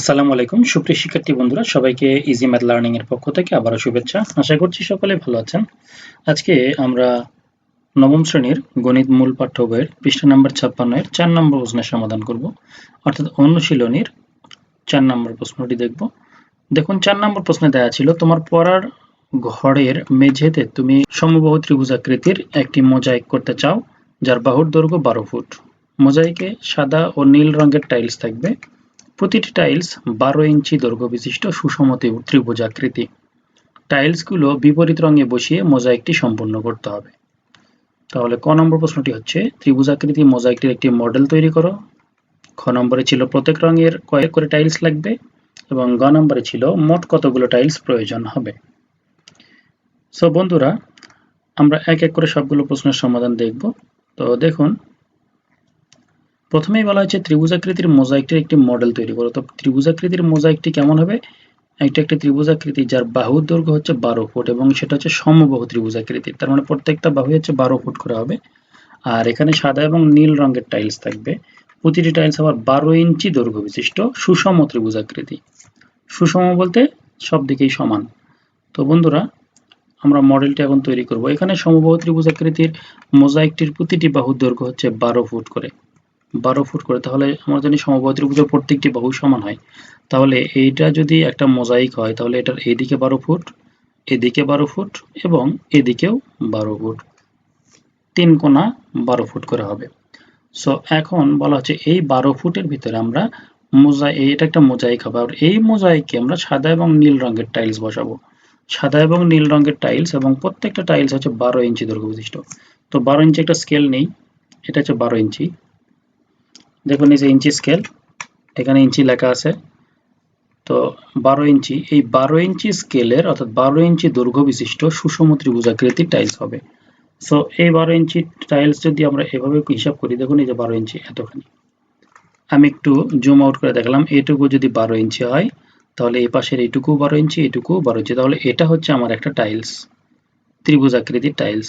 আসসালামু আলাইকুম। সুপ্রিয় শিক্ষার্থী বন্ধুরা, সবাইকে ইজি ম্যাথ লার্নিং এর পক্ষ থেকে আবারও শুভেচ্ছা। আশা করছি সকলে ভালো আছেন। আজকে আমরা নবম শ্রেণির গণিত মূল পাঠ্য বইয়ের পৃষ্ঠা নাম্বার ছাপ্পান্ন এর চার নম্বর প্রশ্নের সমাধান করব। অর্থাৎ অনুশীলনীর চার নম্বর প্রশ্নটি দেখব। দেখুন, চার নম্বর প্রশ্নে দেওয়া ছিল, তোমার পড়ার ঘরের মেঝেতে তুমি সমবাহু ত্রিভুজাকৃতির একটি মোজাইক করতে চাও, যার বাহুর দৈর্ঘ্য বারো ফুট। মোজাইকে সাদা ও নীল রঙের টাইলস থাকবে। প্রতিটি টাইলস বারো ইঞ্চি দৈর্ঘ্য বিশিষ্ট সুষম ত্রিভুজাকৃতি। টাইলসগুলো বিপরীত রঙে বসিয়ে মোজাইকটি সম্পূর্ণ করতে হবে। তাহলে ক নম্বর প্রশ্নটি হচ্ছে, ত্রিভুজাকৃতি মোজাইকটির একটি মডেল তৈরি করো। খ নম্বরে ছিল প্রত্যেক রঙের কয়েক করে টাইলস লাগবে এবং গ নম্বরে ছিল মোট কতগুলো টাইলস প্রয়োজন হবে। সো বন্ধুরা, আমরা এক এক করে সবগুলো প্রশ্নের সমাধান দেখব। তো দেখুন প্রথমেই বলা হচ্ছে ত্রিভুজাকৃতির মোজাইকটির একটি মডেল তৈরি করো। তো ত্রিভুজাকৃতির মোজাইকটি কেমন হবে? একটা একটি ত্রিভুজাকৃতি যার বাহুর দৈর্ঘ্য হচ্ছে বারো ফুট এবং সেটা হচ্ছে সমবাহু ত্রিভুজাকৃতির। তার মানে প্রত্যেকটা বাহু হচ্ছে বারো ফুট করে হবে। আর এখানে সাদা এবং নীল রঙের টাইলস থাকবে। প্রতিটি টাইলস আবার বারো ইঞ্চি দৈর্ঘ্য বিশিষ্ট সুষম ত্রিভুজাকৃতি। সুষম বলতে সব দিকেই সমান। তো বন্ধুরা, আমরা মডেলটি এখন তৈরি করব। এখানে সমবাহু ত্রিভুজাকৃতির মোজাইকটির প্রতিটি বাহুর দৈর্ঘ্য হচ্ছে বারো ফুট করে। বারো ফুট করে, তাহলে আমরা জানি সমবাহু ত্রিভুজের প্রত্যেকটি বাহু সমান হয়। তাহলে এইটা যদি একটা মোজাইক হয়, তাহলে এটার এদিকে বারো ফুট, এদিকে বারো ফুট এবং এদিকেও বারো ফুট। তিন কোনা বারো ফুট করে হবে। সো এখন বলা হচ্ছে এই বারো ফুটের ভিতরে আমরা মোজাই, এটা একটা মোজাইক হবে। আর এই মোজাইকে আমরা সাদা এবং নীল রঙের টাইলস বসাবো। সাদা এবং নীল রঙের টাইলস এবং প্রত্যেকটা টাইলস হচ্ছে বারো ইঞ্চি দৈর্ঘ্য বিশিষ্ট তো বারো ইঞ্চি একটা স্কেল নেই, এটা হচ্ছে বারো ইঞ্চি। দেখুন এই যে ইঞ্চি স্কেল এখানে ইঞ্চি লেখা আছে। তো বারো ইঞ্চি, এই বারো ইঞ্চি স্কেলের অর্থাৎ বারো ইঞ্চি দৈর্ঘ্য বিশিষ্ট সুষম ত্রিভুজাকৃতির টাইলস হবে। সো এই বারো ইঞ্চি টাইলস যদি আমরা এভাবে হিসাব করি, দেখুন এই যে বারো ইঞ্চি, এতখানি। আমি একটু জুম আউট করে দেখলাম, এটুকু যদি বারো ইঞ্চি হয়, তাহলে এই পাশের এইটুকু বারো ইঞ্চি এইটুকু বারো ইঞ্চি। তাহলে এটা হচ্ছে আমার একটা টাইলস ত্রিভুজাকৃতির টাইলস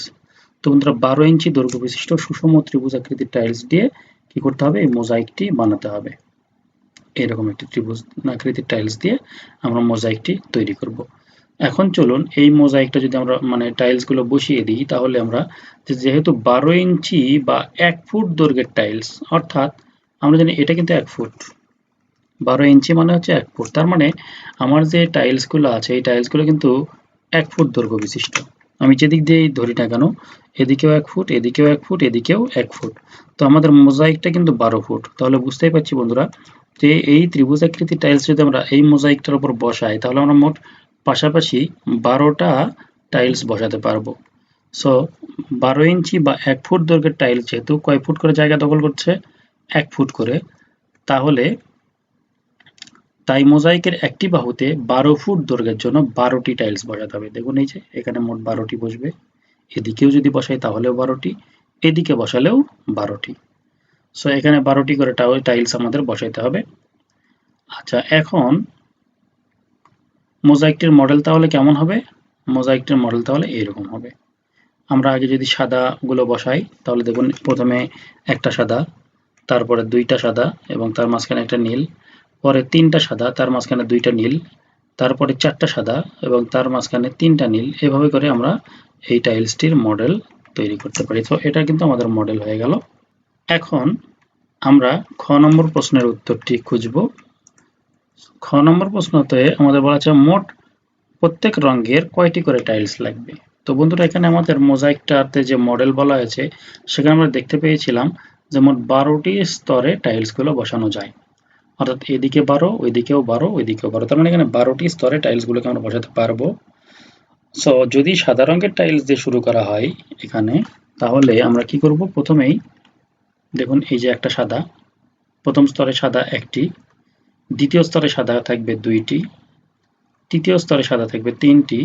তো বন্ধুরা, বারো ইঞ্চি দৈর্ঘ্য বিশিষ্ট সুষম ত্রিভুজাকৃতির টাইলস দিয়ে কি করতে হবে? এই মোজাইকটি বানাতে হবে। এরকম একটি ত্রিভুজ আকৃতির টাইলস দিয়ে আমরা মোজাইকটি তৈরি করব। এখন চলুন এই মোজাইকটা যদি আমরা মানে টাইলসগুলো বসিয়ে দিই, তাহলে আমরা যেহেতু বারো ইঞ্চি বা এক ফুট দৈর্ঘ্যের টাইলস অর্থাৎ আমরা জানি এটা কিন্তু এক ফুট। বারো ইঞ্চি মানে হচ্ছে এক ফুট। তার মানে আমার যে টাইলসগুলো আছে, এই টাইলসগুলো কিন্তু এক ফুট দৈর্ঘ্য বিশিষ্ট। আমি যেদিক দিয়েই ধরি না কেন, এদিকেও এক ফুট, এদিকেও এক ফুট, এদিকেও এক ফুট। তো আমাদের মোজাইকটা কিন্তু বারো ফুট। তাহলে বুঝতেই পারছি বন্ধুরা যে এই ত্রিভুজাকৃতি টাইলস যদি আমরা এই মোজাইকটার উপর বসাই, তাহলে আমরা মোট পাশাপাশি বারোটা টাইলস বসাতে পারব। সো বারো ইঞ্চি বা এক ফুট দৈর্ঘ্যের টাইলস যেহেতু কয় ফুট করে জায়গা দখল করছে? এক ফুট করে। তাহলে তাই মোজাইকের একটি বাহুতে বারো ফুট দৈর্ঘ্যের জন্য বারোটি টাইলস বসাতে হবে। দেখুন এই যে, এখানে মোট বারোটি বসবে। এদিকেও যদি বসাই তাহলেও বারোটি, এদিকে বসালেও বারোটি। সো এখানে বারোটি করে টাইলস আমাদের বসাইতে হবে। আচ্ছা এখন মোজাইকটির মডেল তাহলে কেমন হবে? মোজাইকটির মডেল তাহলে এরকম হবে। আমরা আগে যদি সাদা গুলো বসাই, তাহলে দেখুন প্রথমে একটা সাদা, তারপরে দুইটা সাদা এবং তার মাঝখানে একটা নীল। পরে তিনটা সাদা, তার মাঝখানে দুইটা নীল, তারপরে চারটা সাদা এবং তার মাঝখানে তিনটা নীল। এভাবে করে আমরা এই টাইলসটির মডেল তৈরি করতে পারি। তো এটা কিন্তু আমাদের মডেল হয়ে গেল। এখন আমরা খ নম্বর প্রশ্নের উত্তরটি খুঁজব। খ নম্বর প্রশ্নতে আমাদের বলা আছে, মোট প্রত্যেক রঙের কয়টি করে টাইলস লাগবে? তো বন্ধুরা, এখানে আমাদের মোজাইকটাতে যে মডেল বলা হয়েছে, সেখানে আমরা দেখতে পেয়েছিলাম যে মোট বারোটি স্তরে টাইলসগুলো বসানো যায়। অর্থাৎ এদিকে বারো, ওইদিকেও বারো ওইদিকেও বারো। তার মানে এখানে বারোটি স্তরে টাইলসগুলোকে আমরা বসাতে পারব। সো যদি সাদা রঙের টাইলস দিয়ে শুরু করা হয় এখানে, তাহলে আমরা কি করব? প্রথমেই দেখুন, এই যে একটা সাদা, প্রথম স্তরে সাদা একটি, দ্বিতীয় স্তরে সাদা থাকবে দুইটি, তৃতীয় স্তরে সাদা থাকবে তিনটি,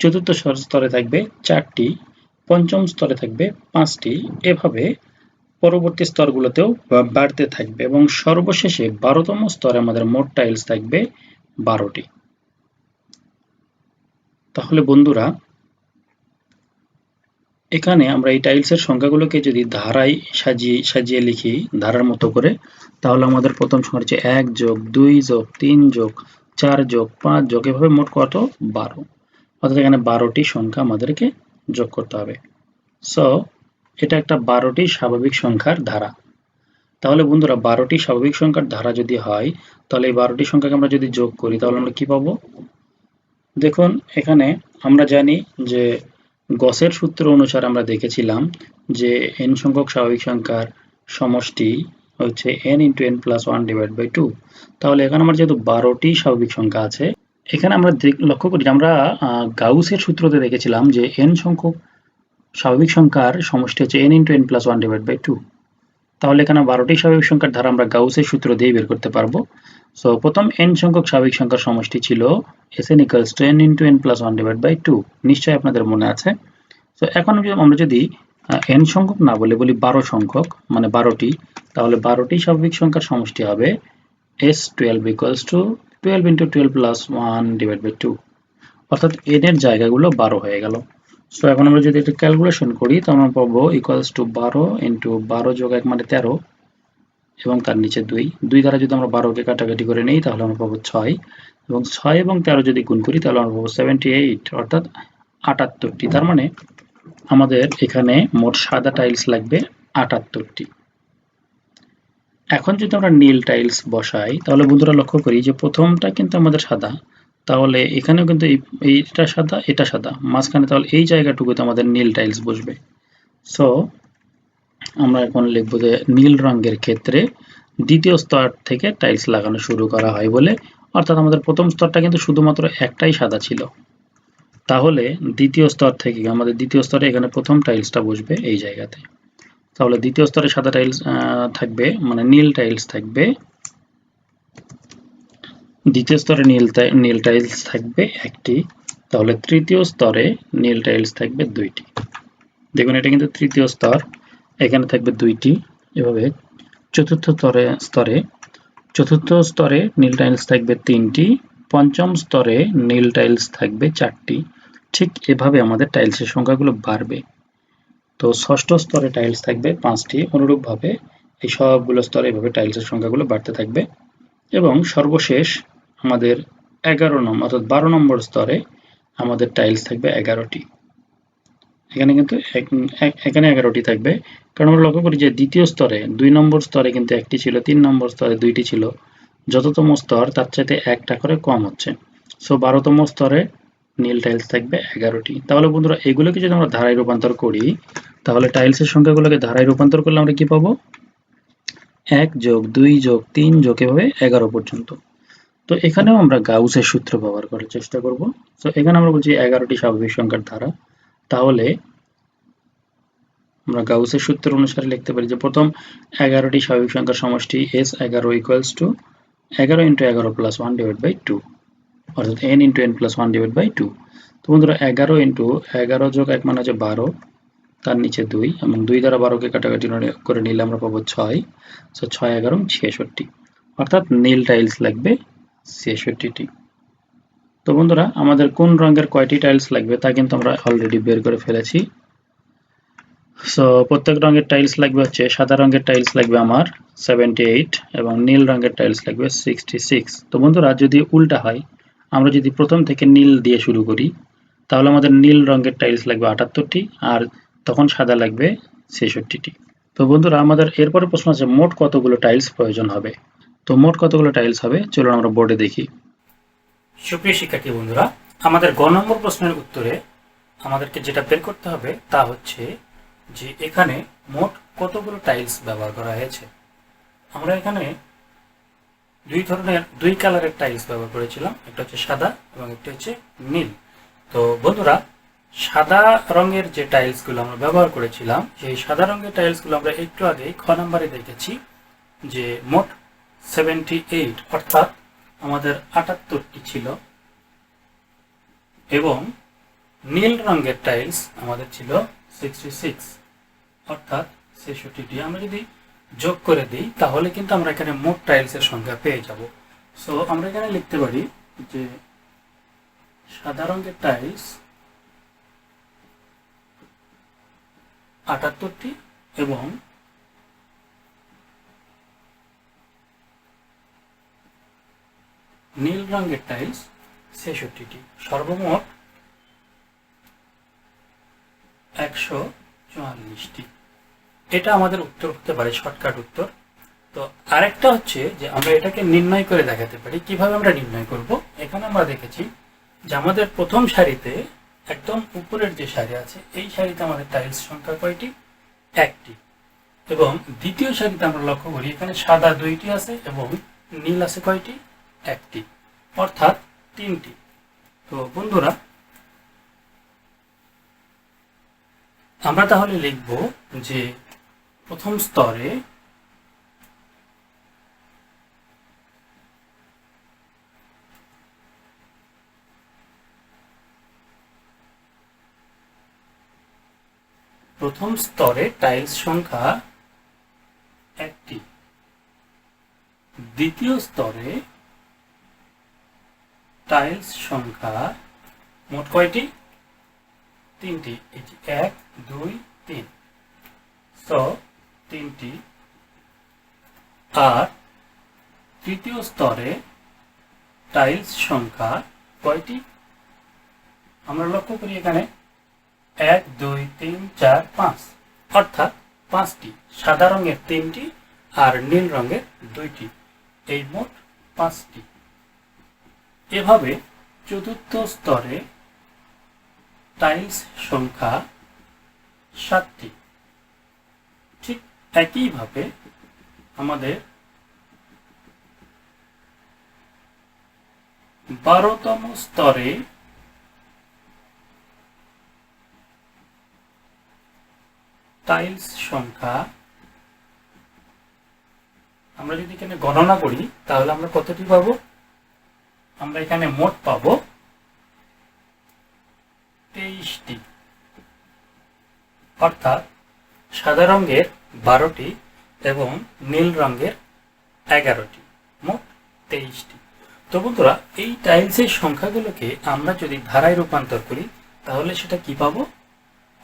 চতুর্থ স্তরে থাকবে চারটি, পঞ্চম স্তরে থাকবে পাঁচটি। এভাবে পরবর্তী স্তরগুলোতেও বাড়তে থাকবে এবং সর্বশেষে বারোতম স্তরে আমাদের মোট টাইলস থাকবে বারোটি। তাহলে বন্ধুরা, এখানে আমরা এই টাইলসের সংখ্যাগুলোকে যদি ধারায় সাজিয়ে সাজিয়ে লিখি ধারার মতো করে, তাহলে আমাদের প্রথম সংখ্যা হচ্ছে এক যোগ দুই যোগ তিন যোগ চার যোগ পাঁচ যোগ, এভাবে মোট কত? বারো। অর্থাৎ এখানে বারোটি সংখ্যা আমাদেরকে যোগ করতে হবে। সো এটা একটা বারোটি স্বাভাবিক সংখ্যার ধারা। তাহলে বন্ধুরা, বারোটি স্বাভাবিক সংখ্যার ধারা যদি হয়, তাহলে এই বারোটি সংখ্যাকে আমরা যদি যোগ করি, তাহলে আমরা কি পাবো? দেখুন, এখানে আমরা জানি যে গসের সূত্র অনুসারে আমরা দেখেছিলাম যে এন সংখ্যক স্বাভাবিক সংখ্যার সমষ্টি হচ্ছে n into n plus one divide by two তাহলে এখানে আমার যেহেতু বারোটি স্বাভাবিক সংখ্যা আছে, এখানে আমরা লক্ষ্য করি আমরা গাউসের সূত্রতে দেখেছিলাম যে এন সংখ্যক স্বাভাবিক সংখ্যার সমষ্টি হচ্ছে n into n plus one divide by two তাহলে এখানে বারোটি স্বাভাবিক সংখ্যার ধারা আমরা গাউসের সূত্র দিয়ে বের করতে পারব। সো প্রথম n সংখ্যক স্বাভাবিক সংখ্যার সমষ্টি ছিল sn equals to n into n plus 1 divided by 2 নিশ্চয়ই আপনাদের মনে আছে? তো এখন আমরা যদি n সংখ্যক না বলে বলি বারো সংখ্যক মানে বারোটি, তাহলে বারোটি স্বাভাবিক সংখ্যার সমষ্টি হবে s12 equals to 12 into 12 plus 1 divided by 2 অর্থাৎ n এর জায়গাগুলো বারো হয়ে গেল। সো এখন আমরা যদি একটা ক্যালকুলেশন করি তাহলে আমরা পাবো ইকুয়ালস টু বারো ইন্টু বারো যোগ এক মানে তেরো, এবং তার নিচে দুই। দুই দ্বারা যদি আমরা বারোকে কাটাকাটি করে নিই, তাহলে আমরা পাবো ছয়। এবং ছয় এবং তেরো যদি গুণ করি, তাহলে আমরা পাবো সেভেন্টি এইট অর্থাৎ আটাত্তরটি। তার মানে আমাদের এখানে মোট সাদা টাইলস লাগবে আটাত্তরটি। এখন যদি আমরা নীল টাইলস বসাই, তাহলে বন্ধুরা লক্ষ্য করি যে প্রথমটা কিন্তু আমাদের সাদা। তাহলে এখানেও কিন্তু এইটা সাদা, এটা সাদা। মাঝখানে তাহলে এই জায়গাটুকুতে আমাদের নীল টাইলস বসবে। সো আমরা এখন লিখব যে নীল রঙের ক্ষেত্রে দ্বিতীয় স্তর থেকে টাইলস লাগানো শুরু করা হয় বলে, অর্থাৎ আমাদের প্রথম স্তরটা কিন্তু শুধুমাত্র একটাই সাদা ছিল। তাহলে দ্বিতীয় স্তর থেকে, আমাদের দ্বিতীয় স্তরে এখানে প্রথম টাইলসটা বসবে এই জায়গাতে। তাহলে দ্বিতীয় স্তরে সাদা টাইলস থাকবে মানে নীল টাইলস থাকবে দ্বিতীয় স্তরে নীল নীল টাইলস থাকবে একটি, তাহলে তৃতীয় স্তরে নীল টাইলস থাকবে দুইটি। দেখুন, এটা কিন্তু তৃতীয় স্তর, এখানে থাকবে দুইটি, এভাবে চতুর্থ স্তরে স্তরে, চতুর্থ স্তরে নীল টাইলস থাকবে তিনটি, পঞ্চম স্তরে নীল টাইলস থাকবে চারটি। ঠিক এভাবে আমাদের টাইলসের সংখ্যাগুলো বাড়বে। তো ষষ্ঠ স্তরে টাইলস থাকবে পাঁচটি, অনুরূপভাবে এই সবগুলো স্তরে এভাবে টাইলসের সংখ্যাগুলো বাড়তে থাকবে। এবং সর্বশেষ আমাদের এগারো নম্বর অর্থাৎ বারো নম্বর স্তরে আমাদের টাইলস থাকবে এগারোটি। এখানে কিন্তু এখানে এগারোটি থাকবে। কারণ আমরা লক্ষ্য করি যে দ্বিতীয় স্তরে, দুই নম্বর স্তরে কিন্তু একটি ছিল, তিন নম্বর স্তরে দুইটি ছিল। যততম স্তর, তার চাইতে একটা করে কম হচ্ছে। সো বারোতম স্তরে নীল টাইলস থাকবে এগারোটি। তাহলে বন্ধুরা, এগুলোকে যদি আমরা ধারায় রূপান্তর করি, তাহলে টাইলসের সংখ্যাগুলোকে ধারায় রূপান্তর করলে আমরা কি পাবো? এক যোগ দুই যোগ তিন যোগ এভাবে এগারো পর্যন্ত। তো এখানেও আমরা গাউসের সূত্র ব্যবহার করার চেষ্টা করব। তো এখানে আমরা বলছি এগারোটি স্বাভাবিক সংখ্যার ধারা। তাহলে আমরা গাউসের সূত্র অনুসারে লিখতে পারি যে প্রথম, এগারোটি স্বাভাবিক সংখ্যার সমষ্টি এস এগারো ইকুয়ালস টু এগারো ইন্টু এগারো plus one divide by two অর্থাৎ n into n plus one divide by two তো বন্ধুরা, এগারো ইন্টু এগারো যোগ এক মানে হচ্ছে বারো, তার নিচে দুই, এবং দুই দ্বারা বারোকে কাটাকাটি করে নিলে আমরা পাবো ছয়। সো ছয়, এগারো, ছেষট্টি। অর্থাৎ নীল টাইলস লাগবে ছেষট্টিটি তো বন্ধুরা, আমাদের কোন রঙের কয়টি টাইলস লাগবে তা কিন্তু আমরা অলরেডি বের করে ফেলেছি। সো প্রত্যেক রঙের টাইলস লাগবে হচ্ছে, সাদা রঙের টাইলস লাগবে আমার সেভেন্টি এইট এবং নীল রঙের টাইলস লাগবে সিক্সটি সিক্স তো বন্ধুরা, যদি উল্টা হয়, আমরা যদি প্রথম থেকে নীল দিয়ে শুরু করি, তাহলে আমাদের নীল রঙের টাইলস লাগবে আটাত্তরটি আর তখন সাদা লাগবে ছেষট্টিটি। তো বন্ধুরা, আমাদের এরপরে প্রশ্ন আছে, মোট কতগুলো টাইলস প্রয়োজন হবে? তো মোট কতগুলো টাইলস হবে? চলুন আমরা বোর্ডে দেখি। সুপ্রিয় শিক্ষার্থী বন্ধুরা, আমাদের গ নম্বর প্রশ্নের উত্তরে আমাদেরকে যেটা বের করতে হবে তা হচ্ছে যে এখানে মোট কতগুলো টাইলস ব্যবহার করা হয়েছে। আমরা এখানে দুই ধরনের, দুই কালারের টাইলস ব্যবহার করেছিলাম, একটা হচ্ছে সাদা এবং একটা হচ্ছে নীল। তো বন্ধুরা, সাদা রঙের যে টাইলসগুলো আমরা ব্যবহার করেছিলাম, সেই সাদা রঙের টাইলসগুলো আমরা একটু আগে খ নম্বরে দেখেছি যে মোট সেভেন্টি এইট অর্থাৎ আমাদের আটাত্তরটি ছিল। এবং নীল রঙের টাইলস আমাদের ছিল অর্থাৎ ছেষট্টিটি। আমরা যদি যোগ করে দিই, তাহলে কিন্তু আমরা এখানে মোট টাইলসের সংখ্যা পেয়ে যাব। সো আমরা এখানে লিখতে পারি যে সাদা রঙের টাইলস আটাত্তরটি এবং নীল রঙের টাইলস ছেষট্টিটি। সর্বমোট একশো চুয়াল্লিশটি। এটা আমাদের উত্তর হতে পারে শর্টকাট উত্তর। তো আরেকটা হচ্ছে যে আমরা এটাকে নির্ণয় করে দেখাতে পারি। কীভাবে আমরা নির্ণয় করব? এখানে আমরা দেখেছি যে আমাদের প্রথম সারিতে একদম উপরের যে সারি আছে, এই সারিতে আমাদের টাইলস সংখ্যা কয়টি? একটি। এবং দ্বিতীয় সারিতে আমরা লক্ষ্য করি, এখানে সাদা দুইটি আছে এবং নীল আছে কয়টি? একটি, অর্থাৎ তিনটি। তো বন্ধুরা, আমরা তাহলে লিখব যে প্রথম স্তরে প্রথম স্তরে টাইলস সংখ্যা একটি। দ্বিতীয় স্তরে টাইলস সংখ্যা মোট কয়টি? তিনটি। যে এক, দুই, তিন। সো তিনটি। আর তৃতীয় স্তরে টাইলস সংখ্যা কয়টি? আমরা লক্ষ্য করি এখানে এক, দুই, তিন, চার, পাঁচ। অর্থাৎ পাঁচটি। সাদা রঙের তিনটি আর নীল রঙের দুইটি। এই মোট পাঁচটি। এভাবে চতুর্থ স্তরে টাইলস সংখ্যা সাতটি। ঠিক একইভাবে আমাদের বারোতম স্তরে টাইলস সংখ্যা, আমরা যদি এখানে গণনা করি, তাহলে আমরা কতটি পাবো? আমরা এখানে মোট পাবো তেইশটি। অর্থাৎ সাদা রঙের বারোটি এবং নীল রঙের এগারোটি, মোট তেইশটি। তো বন্ধুরা, এই টাইলসের সংখ্যাগুলোকে আমরা যদি ধারায় রূপান্তর করি, তাহলে সেটা কি পাবো?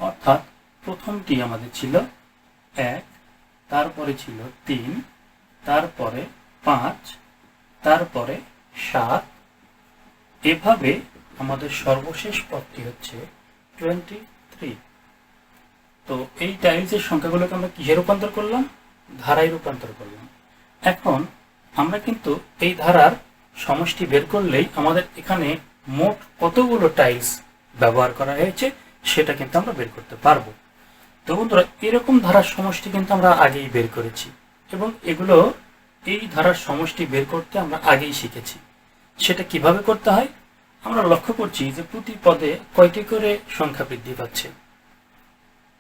অর্থাৎ প্রথমটি আমাদের ছিল এক, তারপরে ছিল তিন, তারপরে পাঁচ, তারপরে সাত এভাবে আমাদের সর্বশেষ পদটি হচ্ছে টোয়েন্টি থ্রি তো এই টাইলসের সংখ্যাগুলোকে আমরা কিসে রূপান্তর করলাম? ধারায় রূপান্তর করলাম। এখন আমরা কিন্তু এই ধারার সমষ্টি বের করলেই আমাদের এখানে মোট কতগুলো টাইলস ব্যবহার করা হয়েছে সেটা কিন্তু আমরা বের করতে পারব। তো বন্ধুরা, এরকম ধারার সমষ্টি কিন্তু আমরা আগেই বের করেছি এবং এগুলো এই ধারার সমষ্টি বের করতে আমরা আগেই শিখেছি। সেটা কীভাবে করতে হয়? আমরা লক্ষ্য করছি যে প্রতি পদে কয়টি করে সংখ্যা বৃদ্ধি পাচ্ছে?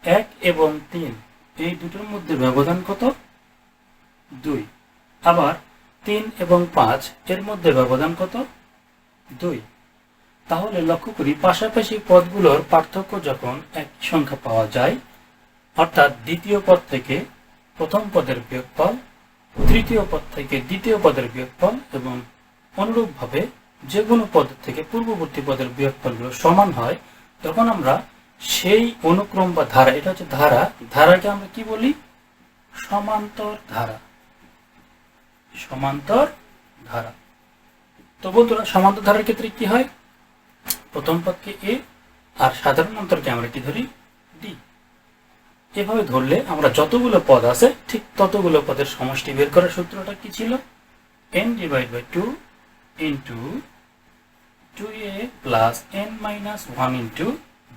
এক এবং তিন, এই দুটোর মধ্যে ব্যবধান কত? দুই। আবার তিন এবং পাঁচ, এর মধ্যে ব্যবধান কত? দুই। তাহলে লক্ষ্য করি, পাশাপাশি পদগুলোর পার্থক্য যখন এক সংখ্যা পাওয়া যায়, অর্থাৎ দ্বিতীয় পদ থেকে প্রথম পদের বিয়োগফল, তৃতীয় পদ থেকে দ্বিতীয় পদের বিয়োগফল এবং অনুরূপভাবে যে কোনো পদ থেকে পূর্ববর্তী পদের বিয়োগফলগুলো সমান হয়, তখন আমরা সেই অনুক্রম বা ধারা, এটা হচ্ছে ধারা, ধারাকে আমরা কি বলি? সমান্তর ধারা। সমান্তর ধারা। তো বন্ধুরা, সমান্তর ধারার ক্ষেত্রে কি হয়? প্রথম পদকে এ আর সাধারণ অন্তরকে আমরা কি ধরি? ডি এভাবে ধরলে আমরা যতগুলো পদ আছে, ঠিক ততগুলো পদের সমষ্টি বের করার সূত্রটা কি ছিল? N divide by two two a plus n minus one into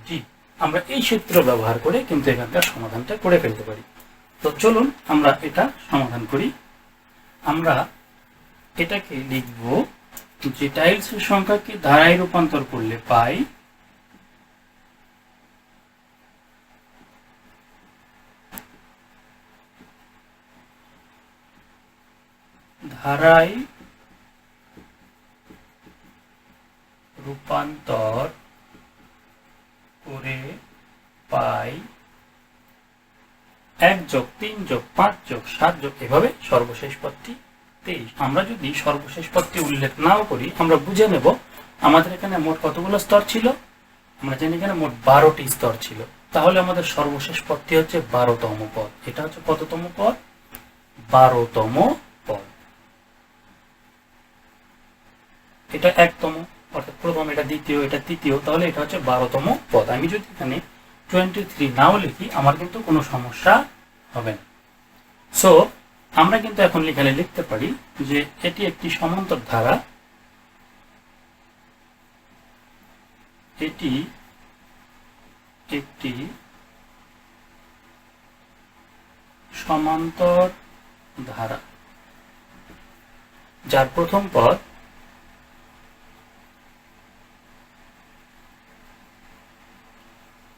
d আমরা এই সূত্র ব্যবহার করে কিন্তু এখানকার সমাধানটা করে ফেলতে পারি। তো চলুন আমরা এটা সমাধান করি। আমরা এটাকে লিখব যে টাইলসের সংখ্যাকে ধারায় রূপান্তর করলে পাই ধারায় রূপান্তর করে পাই এক যোগ, তিন যোগ, পাঁচ যোগ, সাত যোগ, এভাবে সর্বশেষ পদটি তেইশ। আমরা যদি সর্বশেষ পদটি উল্লেখ নাও করি, আমরা বুঝে নেব আমাদের এখানে মোট কতগুলো স্তর ছিল? আমরা জানি এখানে মোট বারোটি স্তর ছিল। তাহলে আমাদের সর্বশেষ পদটি হচ্ছে বারোতম পদ। এটা হচ্ছে কততম পদ? বারোতম পদ। এটা একতম। অর্থাৎ প্রথম এটা দ্বিতীয়, এটা তৃতীয়, তাহলে এটা হচ্ছে বারোতম পদ। আমি যদি এখানে টোয়েন্টি থ্রি নাও লিখি, আমার কিন্তু কোনো সমস্যা হবে না। সো আমরা কিন্তু এখন লিখালে লিখতে পারি যে এটি একটি সমান্তর ধারা। এটি একটি সমান্তর ধারা। যার প্রথম পদ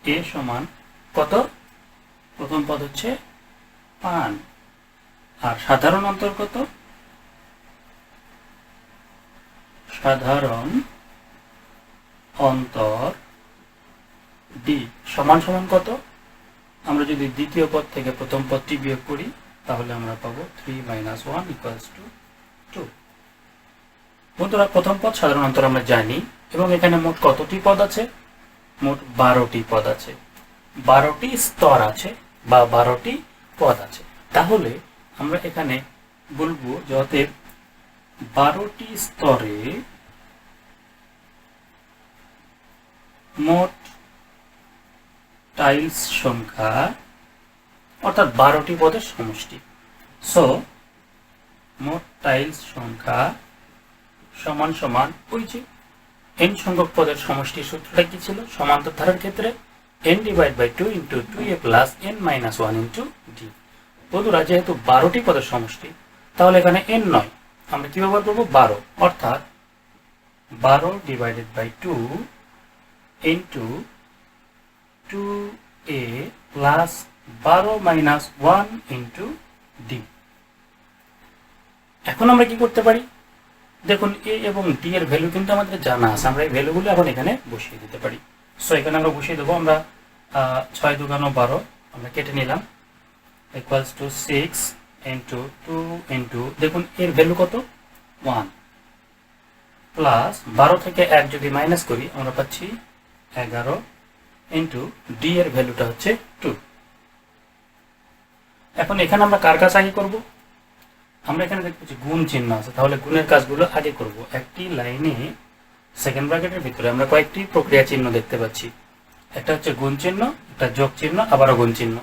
এ সমান কত? প্রথম পদ হচ্ছে পান। আর সাধারণ অন্তর কত? সাধারণ অন্তর ডি। সমান সমান কত? আমরা যদি দ্বিতীয় পদ থেকে প্রথম পদটি বিয়োগ করি, তাহলে আমরা পাবো three minus one equals to two. বন্ধুরা, প্রথম পদ সাধারণ অন্তর আমরা জানি, এবং এখানে মোট কতটি পদ আছে? মোট বারোটি পদ আছে। বারোটি স্তর আছে বা বারোটি পদ আছে। তাহলে আমরা এখানে বলব যে বারোটি স্তরে মোট টাইলস সংখ্যা অর্থাৎ বারোটি পদের সমষ্টি। সো মোট টাইলস সংখ্যা সমান সমান ওই যে এন সংখ্যক পদের সমষ্টির সূত্রটা কি ছিল? সমান্তর ধারার ক্ষেত্রে n divide by two into two a plus n minus one into d বন্ধুরা, যেহেতু বারোটি পদের সমষ্টি, তাহলে এখানে এন নয়। আমরা কি ব্যবহার করব? বারো। অর্থাৎ বারো divided by two into two a plus বারো মাইনাস ওয়ান ইন্টু ডি এখন আমরা কি করতে পারি? দেখুন এ এবং ডি এর ভ্যালু কিন্তু আমাদের জানা আছে। আমরা এই ভ্যালুগুলো এখন এখানে বসিয়ে দিতে পারি। সো এখানে আমরা বসিয়ে দেবো, আমরা ছয় দুগানো বারো, আমরা কেটে নিলাম। Equals to six into two into দেখুন, এর ভ্যালু কত? ওয়ান প্লাস বারো থেকে এক যদি মাইনাস করি, আমরা পাচ্ছি এগারো ইন্টু ডি এর ভ্যালুটা হচ্ছে টু এখন এখানে আমরা কার কাজ আগে করব? আমরা এখানে দেখতে পাচ্ছি গুণ চিহ্ন আছে। তাহলে গুণের কাজগুলো আগে করব। একটি লাইনে সেকেন্ড ব্র্যাকেটের ভিতরে আমরা কয়েকটি প্রক্রিয়া চিহ্ন দেখতে পাচ্ছি। একটা হচ্ছে গুণ চিহ্ন, একটা যোগ চিহ্ন, আবারও গুণ চিহ্ন।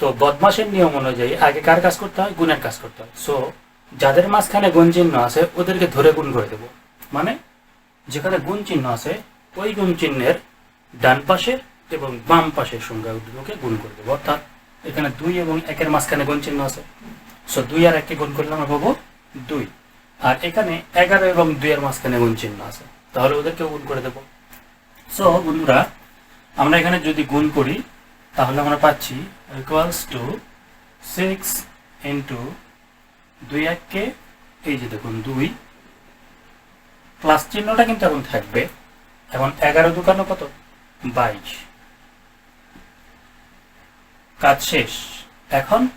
তো বদমাসের নিয়ম অনুযায়ী আগে কার কাজ করতে হয়? গুণের কাজ করতে হয়। সো যাদের মাঝখানে গুণ চিহ্ন আছে, ওদেরকে ধরে গুণ করে দেব। মানে যেখানে গুণ চিহ্ন আছে, ওই গুণ চিহ্নের ডান পাশের এবং বাম পাশের সংখ্যাগুলোকে গুণ করে দেবো। অর্থাৎ, এখানে দুই এবং একের মাঝখানে গুণ চিহ্ন আছে। সো দুই আর এককে গুণ করলে আমরা পাবো দুই। আর এখানে এগারো এবং দুইয়ের মাঝখানে গুণ চিহ্ন আছে। তাহলে ওদেরকে গুণ করে দেবো। সো বন্ধুরা, আমরা এখানে যদি গুণ করি, তাহলে আমরা পাচ্ছি ইকুয়ালস টু সিক্স ইন্টু দুই এককে এই যে দেখুন, দুই। প্লাস চিহ্নটা কিন্তু এখন থাকবে। এখন এগারো দোকানো কত? বাইশ। কাজ শেষ। এখন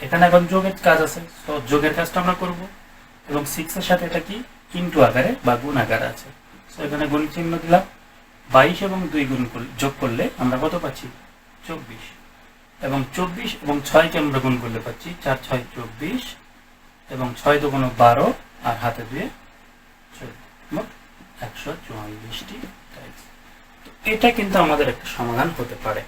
এখানে এখন যোগের কাজ আছে। তো যোগের কাজটা আমরা করব। এবং সিক্স এর সাথে এটা কি? ইন্টু আকারে বা গুণ আকারে আছে। তো এখানে গুণ চিহ্ন দিলাম। বাইশ এবং দুই গুণ যোগ করলে আমরা কত পাচ্ছি? চব্বিশ। এবং চব্বিশ এবং ছয়কে আমরা গুণ করলে পাচ্ছি চার, ছয়, চব্বিশ। এবং ছয় দুগুণ বারো আর হাতে দুয়ে মোট একশো চুয়াল্লিশটি। তো এটা কিন্তু আমাদের একটা সমাধান হতে পারে।